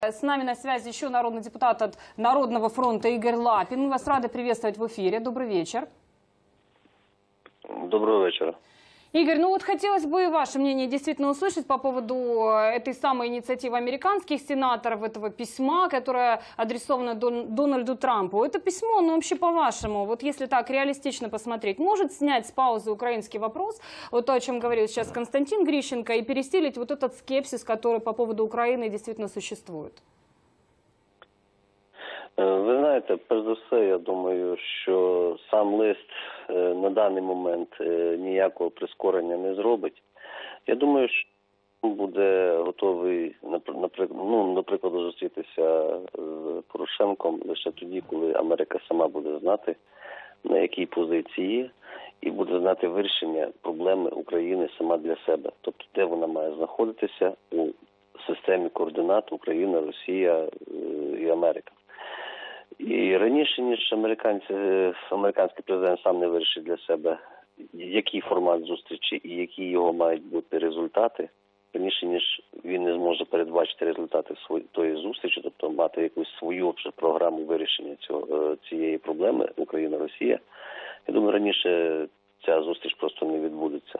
С нами на связи еще народный депутат от Народного фронта Игорь Лапин. Мы вас рады приветствовать в эфире. Добрый вечер. Доброго вечора. Игорь, ну вот хотелось бы ваше мнение действительно услышать по поводу э, этой самой инициативы американских сенаторов, этого письма, которое адресовано Дон- Дональду Трампу. Это письмо, ну вообще по-вашему, вот если так реалистично посмотреть, может снять с паузы украинский вопрос, вот то, о чем говорил сейчас Константин Грищенко, и перестелить вот этот скепсис, который по поводу Украины действительно существует? Е, Ви знаєте, перш за я думаю, що сам лист на даний момент е, ніякого прискорення не зробить. Я думаю, що буде готовий, ну, наприклад, зустрітися з Порошенком лише тоді, коли Америка сама буде знати, на якій позиції, і буде знати вирішення проблеми України сама для себе. Тобто, де вона має знаходитися у системі координат Україна, Росія е, і Америка. І раніше, ніж американці, е, американський президент сам не вирішить для себе, який формат зустрічі і які його мають бути результати, раніше ніж він не зможе передбачити результати тої зустрічі, тобто мати якусь свою вже програму вирішення цього, е, цієї проблеми Україна-Росія. Я думаю, раніше ця зустріч просто не відбудеться.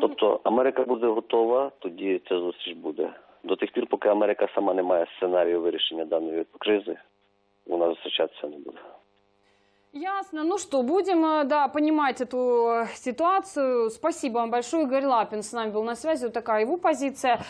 Тобто Америка буде готова, тоді ця зустріч буде. До тих пір, поки Америка сама не має сценарію вирішення даної кризи, вона зустрічатися не буде. Ясно. Ну что, будем, э, да, понимать эту э, ситуацию. Спасибо вам большое. Игорь Лапин с нами был на связи. Вот такая его позиция.